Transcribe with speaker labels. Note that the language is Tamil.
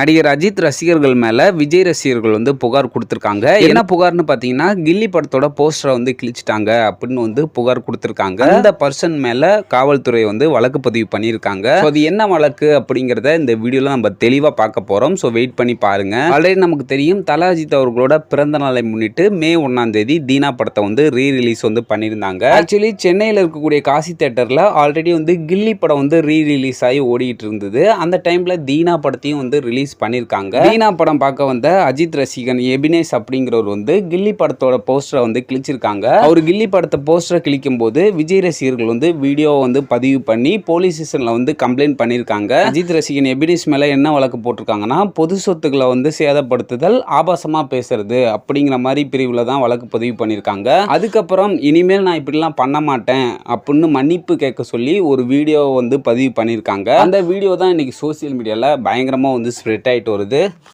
Speaker 1: நடிகர் அஜித் ரசிகர்கள் மேல விஜய் ரசிகர்கள் வந்து புகார் கொடுத்துருக்காங்க. என்ன புகார்னு பார்த்தீங்கன்னா கில்லி படத்தோட போஸ்டரை வந்து கிழிச்சிட்டாங்க அப்படின்னு வந்து புகார் கொடுத்துருக்காங்க. அந்த பர்சன் மேல காவல்துறை வந்து வழக்கு பதிவு பண்ணியிருக்காங்க. So, அது என்ன வழக்கு அப்படிங்கிறத இந்த வீடியோல நம்ம தெளிவாக பார்க்க போறோம். ஸோ வெயிட் பண்ணி பாருங்க. ஆல்ரெடி நமக்கு தெரியும் தல அஜித் அவர்களோட பிறந்த நாளை முன்னிட்டு மே ஒன்னாம் தேதி தீனா படத்தை வந்து ரீ ரிலீஸ் வந்து பண்ணியிருந்தாங்க. ஆக்சுவலி சென்னையில் இருக்கக்கூடிய காசி தேட்டரில் ஆல்ரெடி வந்து கில்லி படம் வந்து ரீ ரிலீஸ் ஆகி ஓடிட்டு இருந்தது. அந்த டைம்ல தீனா படத்தையும் வந்து ரிலீஸ் பண்ணியிருக்காங்க வீணா படம் பார்க்க வந்த அஜித் ரசிகன் எபினேஷ் அப்படிங்கிறவர் வந்து கில்லி படத்தோட போஸ்டரை வந்து கிழிச்சிருக்காங்க. அவர் கில்லி படத்தை போஸ்டரை கிழிக்கும் போது விஜய் ரசிகர்கள் வந்து வீடியோ வந்து பதிவு பண்ணி போலீஸ் ஸ்டேஷன்ல வந்து கம்ப்ளைண்ட் பண்ணியிருக்காங்க அஜித் ரசிகன் எபினேஷ் மேல என்ன வழக்கு போட்டிருக்காங்கன்னா பொது சொத்துக்களை வந்து சேதப்படுத்துதல் ஆபாசமா பேசுறது அப்படிங்கிற மாதிரி பிரிவில் தான் வழக்கு பதிவு பண்ணியிருக்காங்க அதுக்கப்புறம் இனிமேல் நான் இப்படிலாம் பண்ண மாட்டேன் அப்படின்னு மன்னிப்பு கேட்க சொல்லி ஒரு வீடியோ வந்து பதிவு பண்ணியிருக்காங்க அந்த வீடியோ தான் இன்னைக்கு சோசியல் மீடியாவில் பயங்கரமாக வந்து ஸ்ப்ரெட் ஆகிட்டு வருது.